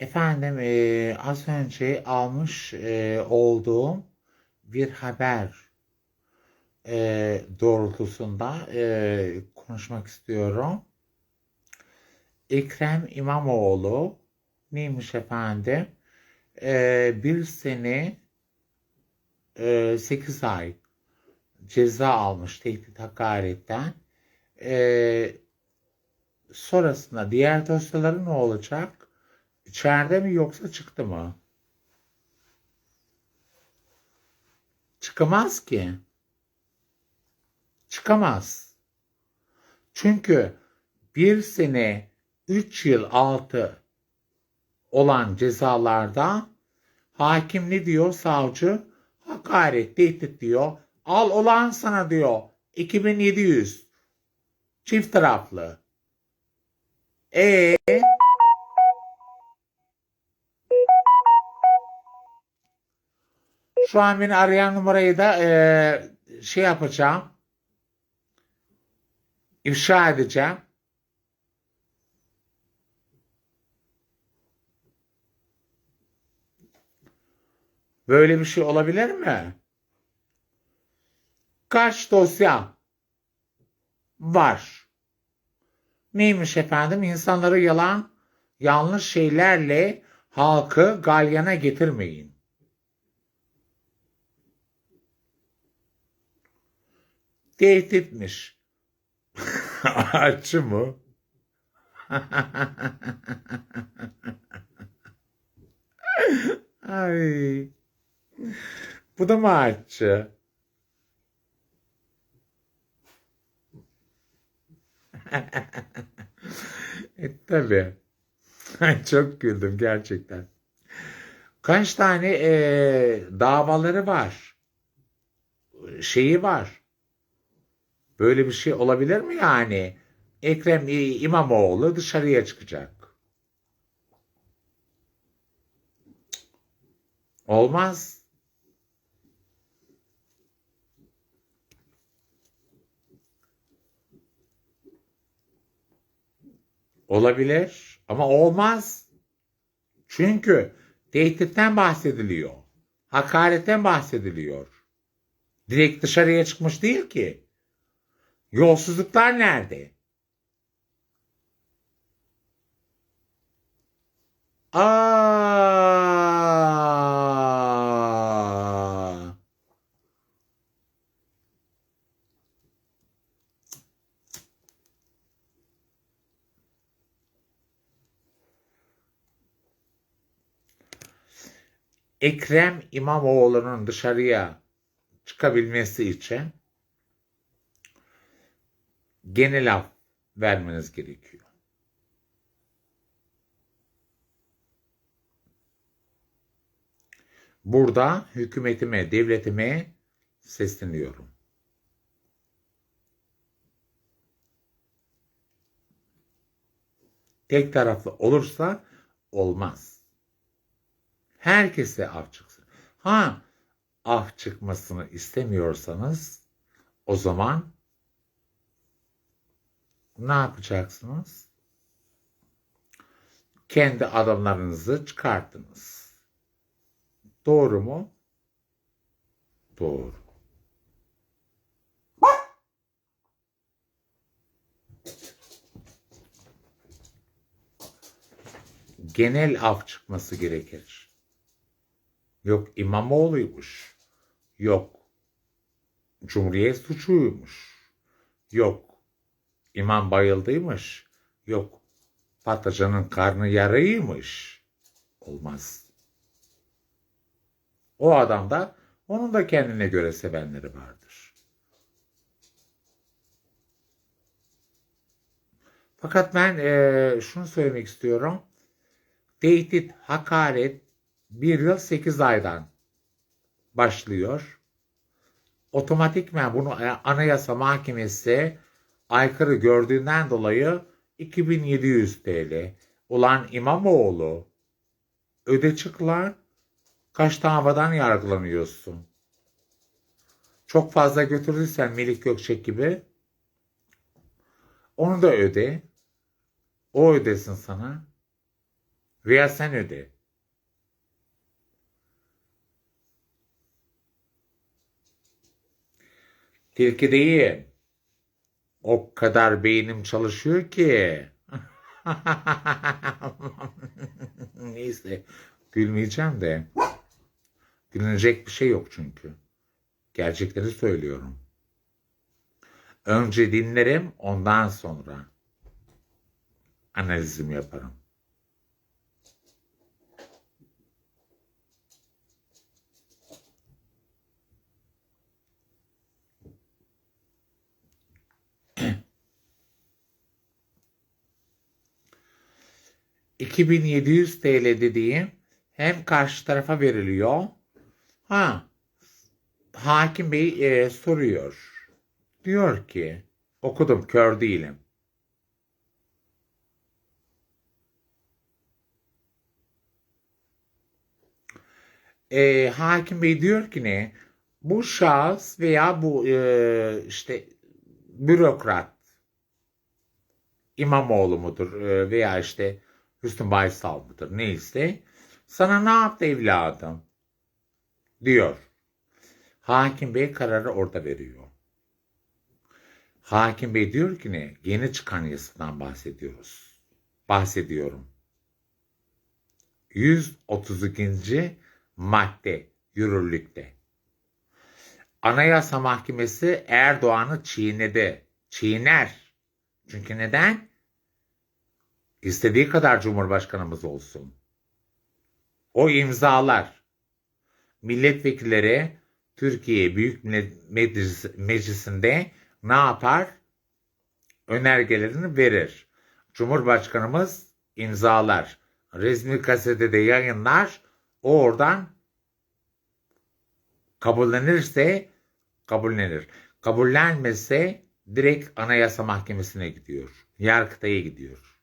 Efendim eee, az önce almış eee, olduğum bir haber eee, doğrultusunda eee, konuşmak istiyorum. Ekrem İmamoğlu neymiş efendim? Eee, bir sene eee 8 ay ceza almış tehdit hakaretten. Eee, sonrasında diğer dosyaları ne olacak? İçeride mi yoksa çıktı mı? Çıkamaz ki. Çıkamaz. Çünkü bir sene 3 yıl altı olan cezalarda hakim ne diyor savcı? Hakaret, tehdit diyor. Al olan sana diyor. 2700. Çift taraflı. E Şu an beni arayan numarayı da eee, şey yapacağım. İfşa edeceğim. Böyle bir şey olabilir mi? Kaç dosya var? Neymiş efendim? İnsanları yalan, yanlış şeylerle halkı galyana getirmeyin. Tehditmiş. Açı mı? Ay. Bu da mı açı? e tabii. Çok güldüm gerçekten. Kaç tane e, davaları var? Şeyi var. Böyle bir şey olabilir mi yani? Ekrem İmamoğlu dışarıya çıkacak. Olmaz. Olabilir ama olmaz. Çünkü tehditten bahsediliyor. Hakaretten bahsediliyor. Direkt dışarıya çıkmış değil ki. Yolsuzluklar nerede? Aa! Ekrem İmamoğlu'nun dışarıya çıkabilmesi için genel af vermeniz gerekiyor. Burada hükümetime, devletime sesleniyorum. Tek taraflı olursa olmaz. Herkese af çıksın. Ha, af çıkmasını istemiyorsanız o zaman ne yapacaksınız? Kendi adamlarınızı çıkartınız. Doğru mu? Doğru. Genel af çıkması gerekir. Yok İmamoğlu'ymuş. Yok Cumhuriyet suçuymuş. Yok İmam bayıldıymış. Yok patlıcanın karnı yarıymış. Olmaz. O adam da onun da kendine göre sevenleri vardır. Fakat ben eee, şunu söylemek istiyorum. Tehdit, hakaret bir yıl sekiz aydan başlıyor. Otomatikmen bunu Anayasa Mahkemesi aykırı gördüğünden dolayı 2700 TL. Ulan İmamoğlu öde çık lan. Kaç davadan yargılanıyorsun? Çok fazla götürdüysen Melik Gökçek gibi onu da öde. O ödesin sana. Veya sen öde. Tilki değil. O kadar beynim çalışıyor ki. Neyse. Gülmeyeceğim de. Gülünecek bir şey yok çünkü. Gerçekleri söylüyorum. Önce dinlerim, ondan sonra analizimi yaparım. ...2700 TL dediğim hem karşı tarafa veriliyor. Ha, hakim bey e, soruyor. Diyor ki, okudum kör değilim. E, hakim bey diyor ki ne? Bu şahıs veya bu e, işte bürokrat İmamoğlu mudur e, veya işte Hüsnü Baysal mıdır neyse sana ne yaptı evladım diyor. Hakim Bey kararı orada veriyor. Hakim Bey diyor ki ne? Yeni çıkan yasadan bahsediyoruz. Bahsediyorum. 132. madde yürürlükte. Anayasa Mahkemesi Erdoğan'ı çiğnedi. Çiğner. Çünkü neden? İstediği kadar Cumhurbaşkanımız olsun. O imzalar. Milletvekilleri Türkiye Büyük Meclis, Meclisi'nde ne yapar? Önergelerini verir. Cumhurbaşkanımız imzalar. Resmi gazetede yayınlar. O oradan kabullenirse kabullenir. Kabullenmezse direkt Anayasa Mahkemesi'ne gidiyor. Yargıtay'a gidiyor.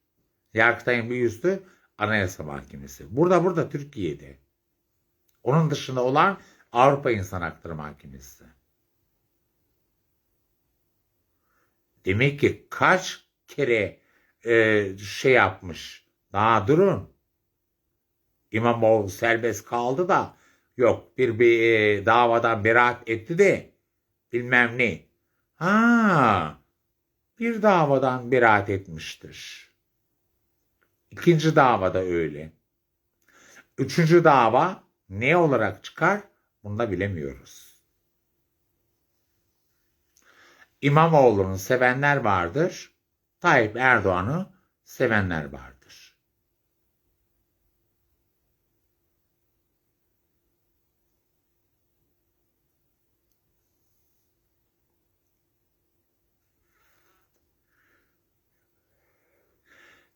Yargıtay'ın bir üstü Anayasa Mahkemesi. Burada burada Türkiye'de. Onun dışında olan Avrupa İnsan Hakları Mahkemesi. Demek ki kaç kere e, şey yapmış. Daha durun. İmamoğlu serbest kaldı da yok bir, bir e, davadan beraat etti de bilmem ne. Ha bir davadan beraat etmiştir. İkinci davada öyle. Üçüncü dava ne olarak çıkar? Bunu da bilemiyoruz. İmamoğlu'nu sevenler vardır. Tayyip Erdoğan'ı sevenler vardır.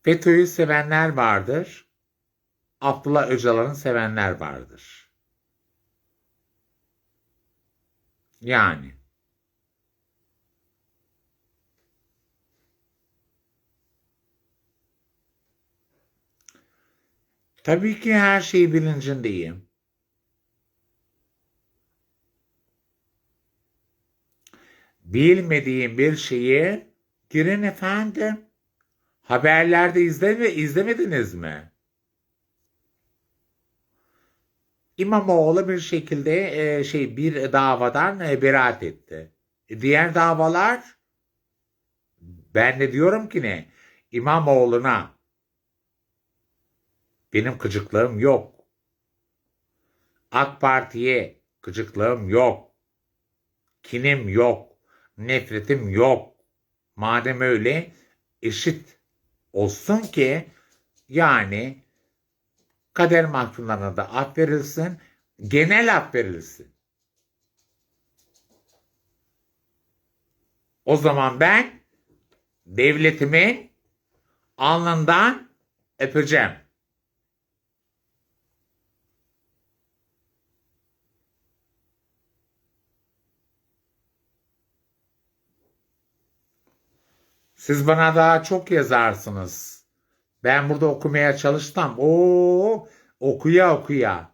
FETÖ'yü sevenler vardır. Abdullah Öcalan'ı sevenler vardır. Yani Tabii ki her şeyi bilincindeyim. Bilmediğim bir şeyi girin efendim. Haberlerde izleme, izlemediniz mi? İmamoğlu bir şekilde e, şey bir davadan e, beraat etti. E, diğer davalar ben de diyorum ki ne? İmamoğlu'na benim gıcıklığım yok. AK Parti'ye gıcıklığım yok. Kinim yok. Nefretim yok. Madem öyle eşit olsun ki yani kader mahkumlarına da af verilsin, genel af verilsin. O zaman ben devletimin alnından öpeceğim. Siz bana daha çok yazarsınız. Ben burada okumaya çalıştım. Oo, okuya okuya.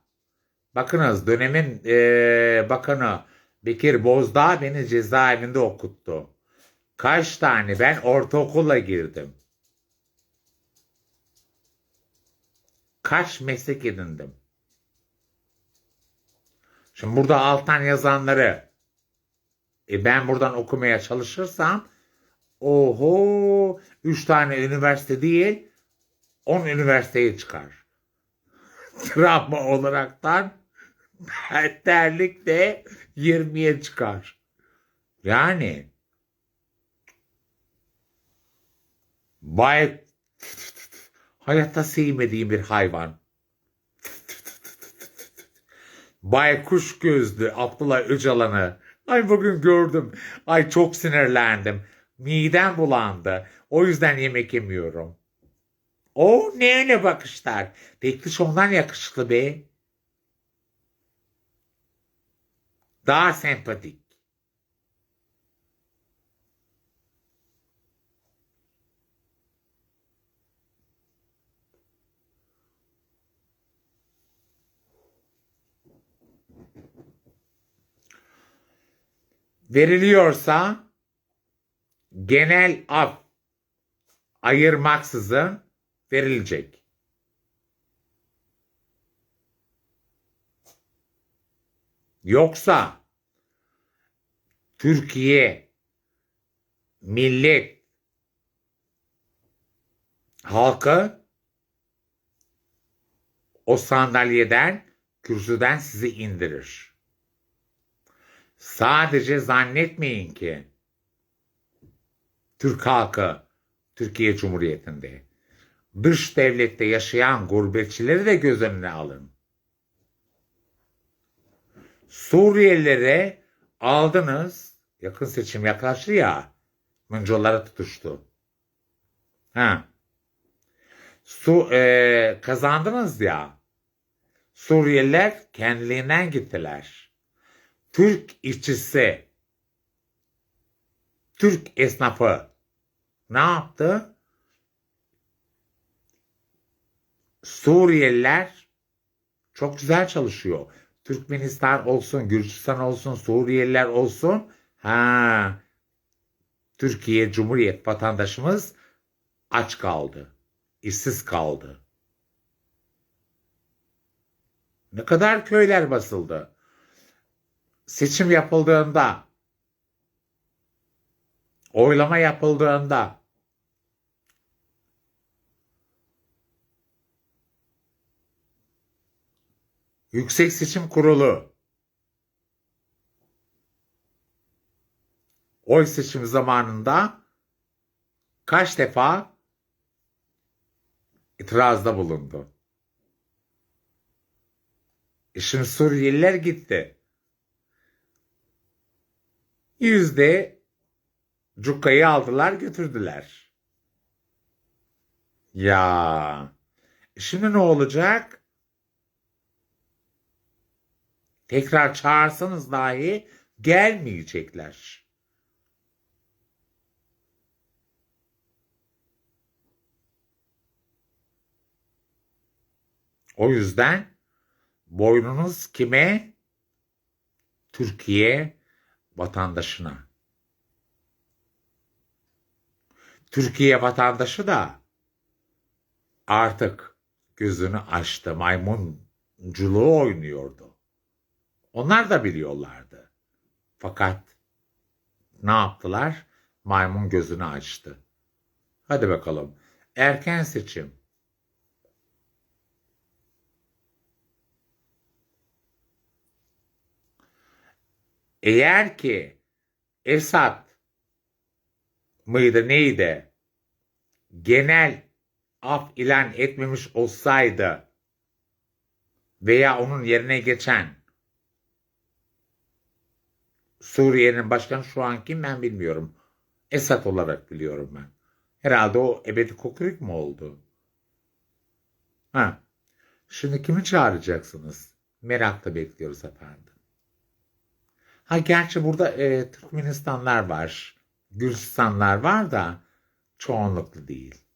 Bakınız dönemin e, bakanı Bekir Bozdağ beni cezaevinde okuttu. Kaç tane? Ben ortaokula girdim. kaç meslek edindim. Şimdi burada alttan yazanları e ben buradan okumaya çalışırsam oho 3 tane üniversite değil 10 üniversiteye çıkar. Travma olaraktan terlik de 20'ye çıkar. Yani bay hayatta sevmediğim bir hayvan. Baykuş gözlü Abdullah Öcalan'ı. Ay bugün gördüm. Ay çok sinirlendim. Midem bulandı. O yüzden yemek yemiyorum. O ne öyle bakışlar. Tekliş ondan yakışıklı be. Daha sempatik. veriliyorsa genel af ayırmaksızın verilecek. Yoksa Türkiye millet halkı o sandalyeden kürsüden sizi indirir. Sadece zannetmeyin ki Türk halkı Türkiye Cumhuriyeti'nde dış devlette yaşayan gurbetçileri de göz önüne alın. Suriyelilere aldınız. Yakın seçim yaklaştı ya. Mıncolara tutuştu. Ha. Su e, kazandınız ya. Suriyeliler kendiliğinden gittiler. Türk işçisi, Türk esnafı ne yaptı? Suriyeliler çok güzel çalışıyor. Türkmenistan olsun, Gürcistan olsun, Suriyeliler olsun. Ha, Türkiye Cumhuriyet vatandaşımız aç kaldı. işsiz kaldı. Ne kadar köyler basıldı. Seçim yapıldığında oylama yapıldığında Yüksek Seçim Kurulu oy seçimi zamanında kaç defa itirazda bulundu. E şimdi Suriyeliler gitti. Yüzde cukkayı aldılar götürdüler. Ya şimdi ne olacak? Tekrar çağırsanız dahi gelmeyecekler. O yüzden boynunuz kime? Türkiye vatandaşına. Türkiye vatandaşı da artık gözünü açtı. Maymunculuğu oynuyordu. Onlar da biliyorlardı. Fakat ne yaptılar? Maymun gözünü açtı. Hadi bakalım. Erken seçim. Eğer ki Esad mıydı neydi genel af ilan etmemiş olsaydı veya onun yerine geçen Suriye'nin başkanı şu an kim ben bilmiyorum. Esad olarak biliyorum ben. Herhalde o ebedi kokurik mi oldu? Ha. Şimdi kimi çağıracaksınız? Merakla bekliyoruz efendim. Ha gerçi burada e, Türkmenistanlar var. Gürcistanlar var da çoğunluklu değil.